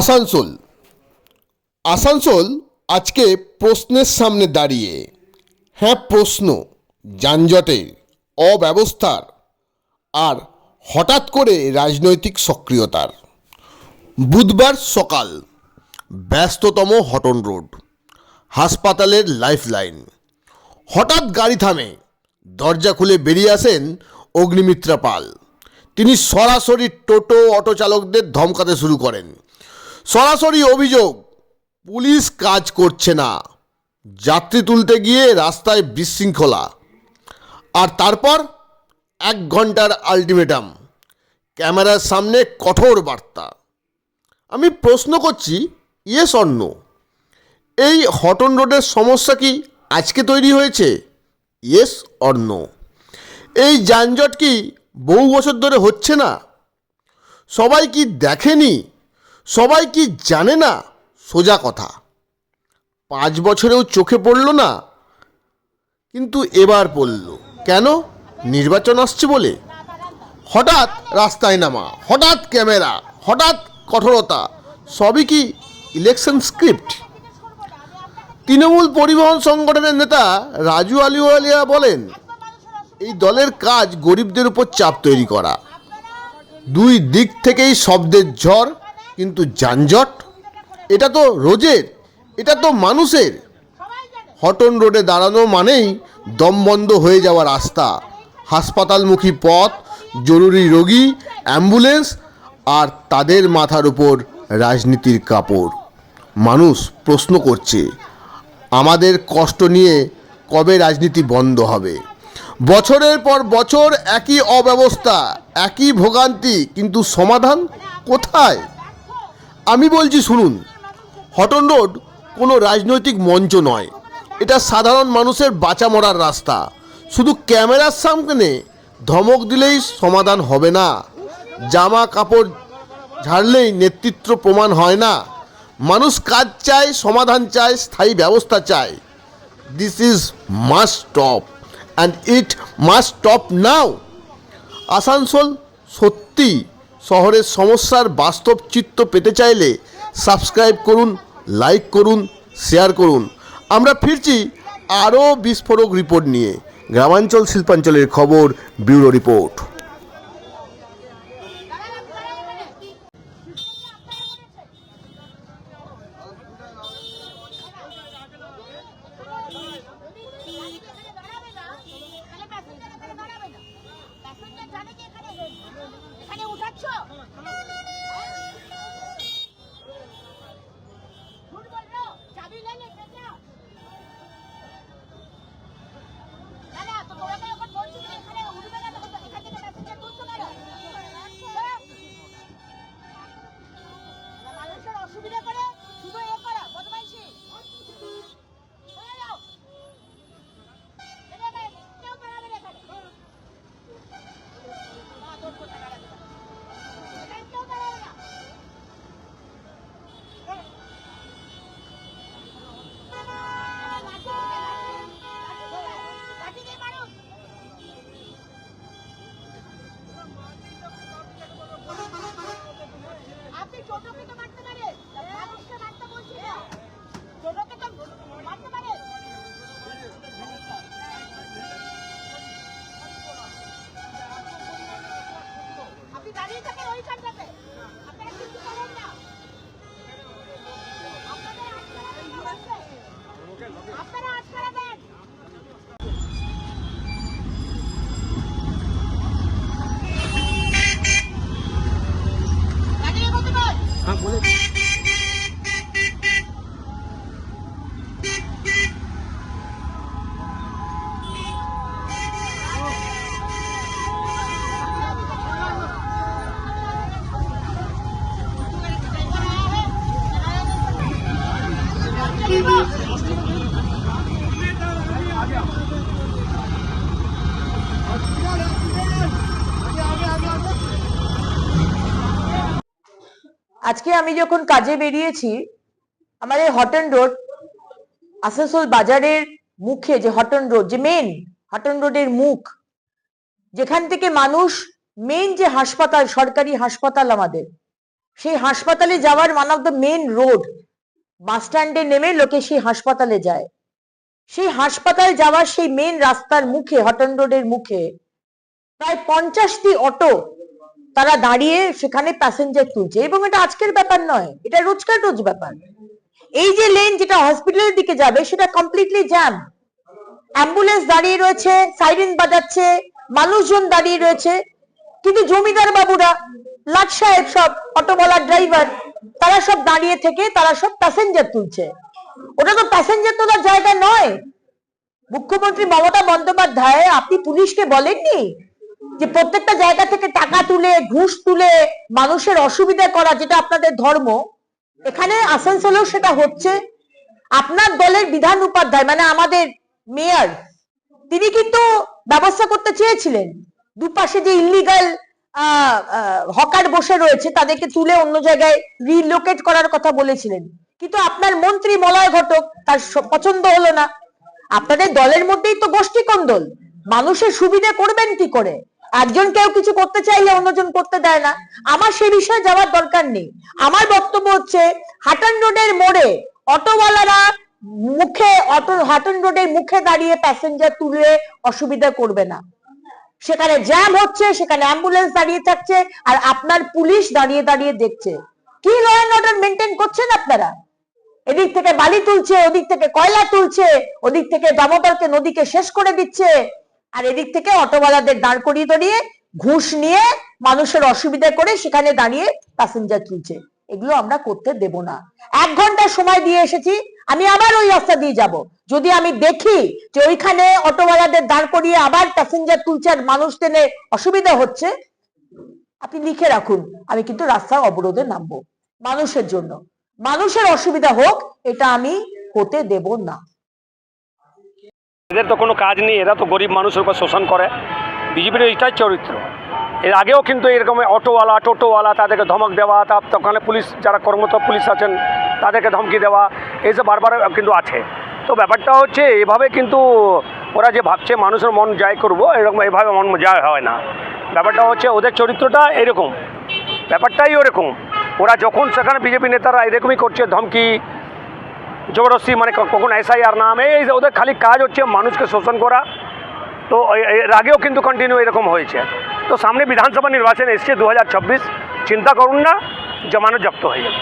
আসানসোল। আসানসোল আজকে প্রশ্নের সামনে দাঁড়িয়ে। হ্যাঁ প্রশ্ন, যানজটের অব্যবস্থার আর হঠাৎ করে রাজনৈতিক সক্রিয়তার। বুধবার সকাল ব্যস্ততম হটন রোড, হাসপাতালের লাইফলাইন। হঠাৎ গাড়ি থামে, দরজা খুলে বেরিয়ে আসেন অগ্নিমিত্রা পাল। তিনি সরাসরি টোটো অটো চালকদের ধমকাতে শুরু করেন। সরাসরি অভিযোগ, পুলিশ কাজ করছে না। যাত্রী তুলতে গিয়ে রাস্তায় বিশৃঙ্খলা। আর তারপর এক ঘণ্টার আলটিমেটাম, ক্যামেরার সামনে কঠোর বার্তা। আমি প্রশ্ন করছি ইয়েস অন্য এই হটন রোডের সমস্যা কি আজকে তৈরি হয়েছে? ইয়েস অন্য এই যানজট কি বহু বছর ধরে হচ্ছে না? সবাই কি দেখেনি সবাই কি জানে না? সোজা কথা। পাঁচ বছরেও চোখে পড়ল না, কিন্তু এবার পড়ল। কেন? নির্বাচন আসছে বলে। হঠাৎ রাস্তায় নামা, হঠাৎ ক্যামেরা, হঠাৎ কঠোরতা, সবই কি ইলেকশন স্ক্রিপ্ট তৃণমূল পরিবহন সংগঠনের নেতা রাজু আলিওয়ালিয়া বলেন, এই দলের কাজ গরিবদের উপর চাপ তৈরি করা। দুই দিক থেকেই শব্দের ঝড় কিন্তু যানজট? এটা তো রোজের, এটা তো মানুষের। হটন রোডে দাঁড়ানো মানেই দম বন্ধ হয়ে যাওয়া রাস্তা। হাসপাতালমুখী পথ, জরুরি রোগী, অ্যাম্বুলেন্স আর তাদের মাথার উপর রাজনীতির কাপড়। মানুষ প্রশ্ন করছে, আমাদের কষ্ট নিয়ে কবে রাজনীতি বন্ধ হবে? বছরের পর বছর একই অব্যবস্থা, একই ভোগান্তি, কিন্তু সমাধান কোথায়? আমি বলছি শুনুন হটন রোড কোনো রাজনৈতিক মঞ্চ নয়। এটা সাধারণ মানুষের বাঁচা মরার রাস্তা। শুধু ক্যামেরার সামনে ধমক দিলেই সমাধান হবে না। জামা কাপড় ঝাড়লেই নেতৃত্ব প্রমাণ হয় না। মানুষ কাজ চায়, সমাধান চায়, স্থায়ী ব্যবস্থা চায়। This is must stop and it must stop now Asansol সত্যি শহরের সমস্যার বাস্তব চিত্র পেতে চাইলে সাবস্ক্রাইব করুন, লাইক করুন, শেয়ার করুন। আমরা ফিরছি আরও বিস্ফোরক রিপোর্ট নিয়ে। গ্রামাঞ্চল শিল্পাঞ্চলের খবর, ব্যুরো রিপোর্ট। এখানে উঠাচ্ছ? ওইখানটাতে আপনারা কিছু করেন না আপনাদের আটকারা দেন কি হচ্ছে? আপনারা আটকারা দেন দাঁড়িয়ে বলতে পার আজকে আমি যখন কাজে বেরিয়েছি, আমার এই হটন রোড আসানসোল বাজারের মুখে যে হটন রোড যে মেন হটন রোডের মুখ, যেখান থেকে মানুষ মেন যে হাসপাতাল, সরকারি হাসপাতাল আমাদের, সেই হাসপাতালে যাওয়ার one of the main road bus স্ট্যান্ডে নেমে লোকে সেই হাসপাতালে যায়। সেই হাসপাতাল যাওয়ার সেই মেন রাস্তার মুখে হটন রোডের মুখে, প্রায় পঞ্চাশটি অটো তারা দাঁড়িয়ে সেখানে প্যাসেঞ্জার তুলছে এবং এটা আজকের ব্যাপার নয়, এটা রোজকার রোজ ব্যাপার। এই যে লেন যেটা হসপিটালের দিকে যাবে, সেটা কমপ্লিটলি জ্যাম অ্যাম্বুলেন্স দাঁড়িয়ে রয়েছে সাইরেন বাজাচ্ছে, মানুষজন দাঁড়িয়ে রয়েছে, কিন্তু জমিদার বাবুরা লাট সাহেব সব অটোওয়ালার ড্রাইভার তারা সব দাঁড়িয়ে থেকে তারা সব প্যাসেঞ্জার তুলছে। ওটা তো প্যাসেঞ্জার তোলার জায়গা নয়। মুখ্যমন্ত্রী মমতা বন্দ্যোপাধ্যায়, আপনি পুলিশকে বলেননি? যে প্রত্যেকটা জায়গা থেকে টাকা তুলে, ঘুষ তুলে মানুষের অসুবিধা করা যেটা আপনাদের ধর্ম, এখানে আসানসোলেও সেটা হচ্ছে। আপনার দলের বিধান উপাধ্যায় মানে আমাদের মেয়র, তিনি কিন্তু ব্যবস্থা করতে চেয়েছিলেন। দুপাশে যে ইলিগাল হকার বসে রয়েছে, তাদেরকে তুলে অন্য জায়গায় রিলোকেট করার কথা বলেছিলেন। কিন্তু আপনার মন্ত্রী মলয় ঘটক, তার পছন্দ হলো না। আপনাদের দলের মধ্যেই তো গোষ্ঠী কোন্দল মানুষের সুবিধা করবেন কি করে? একজন কেউ কিছু করতে চাইলে অন্যজন করতে দেয় না। আমার সে বিষয়ে যাওয়ার দরকার নেই। আমার বক্তব্য হচ্ছে হাটন রোডের মোড়ে অটোওয়ালারা মুখে অটো হাটন রোডের মুখে দাঁড়িয়ে প্যাসেঞ্জার তুলে অসুবিধা করবে না। সেখানে জ্যাম হচ্ছে, সেখানে অ্যাম্বুলেন্স দাঁড়িয়ে থাকছে, আর আপনার পুলিশ দাঁড়িয়ে দাঁড়িয়ে দেখছে। কি ল অ্যান্ড অর্ডার মেনটেন করছেন আপনারা? এদিক থেকে বালি তুলছে, ওদিক থেকে কয়লা তুলছে, ওদিক থেকে দামোদরকে নদীকে শেষ করে দিচ্ছে। আর এদিক থেকে অটোওয়ালাদের দাঁড় করিয়ে দাঁড়িয়ে ঘুষ নিয়ে মানুষের অসুবিধা করে সেখানে দাঁড়িয়ে প্যাসেঞ্জার তুলছে। এগুলো আমরা করতে দেব না। এক ঘণ্টা সময় দিয়ে এসেছি, আমি আবার ওই রাস্তা দিয়ে যাব। যদি আমি দেখি যে ওইখানে অটোওয়ালাদের দাঁড় করিয়ে আবার প্যাসেঞ্জার তুলছে আর মানুষ টেনে অসুবিধা হচ্ছে, আপনি লিখে রাখুন, আমি কিন্তু রাস্তা অবরোধে নামবো। মানুষের জন্য। মানুষের অসুবিধা হোক, এটা আমি হতে দেব না। এদের তো কোনো কাজ নেই, এরা তো গরিব মানুষের উপর শোষণ করে। বিজেপির এইটাই চরিত্র। এর আগেও কিন্তু এরকম অটোওয়ালা, টোটোওয়ালা, তাদেরকে ধমক দেওয়া তার ওখানে পুলিশ যারা কর্মরত পুলিশ আছেন, তাদেরকে ধমকি দেওয়া এইসব বারবার কিন্তু আছে। তো ব্যাপারটা হচ্ছে, এভাবে কিন্তু ওরা যে ভাবছে মানুষের মন জয় করব, এরকম এভাবে মন জয় হয় না। ব্যাপারটা হচ্ছে, ওদের চরিত্রটা এরকম। ব্যাপারটাই ওরকম। ওরা যখন সেখানে বিজেপি নেতারা এরকমই করছে, ধমকি জবরদস্তি মানে কখন এসআইআর নাম, এই ওদের খালি কাজ হচ্ছে মানুষকে শোষণ করা। তো এর আগেও কিন্তু কন্টিনিউ এরকম হয়েছে। তো সামনে বিধানসভা নির্বাচন এসছে দু চিন্তা করুন না, জমানো জব্দ হয়ে যাবে।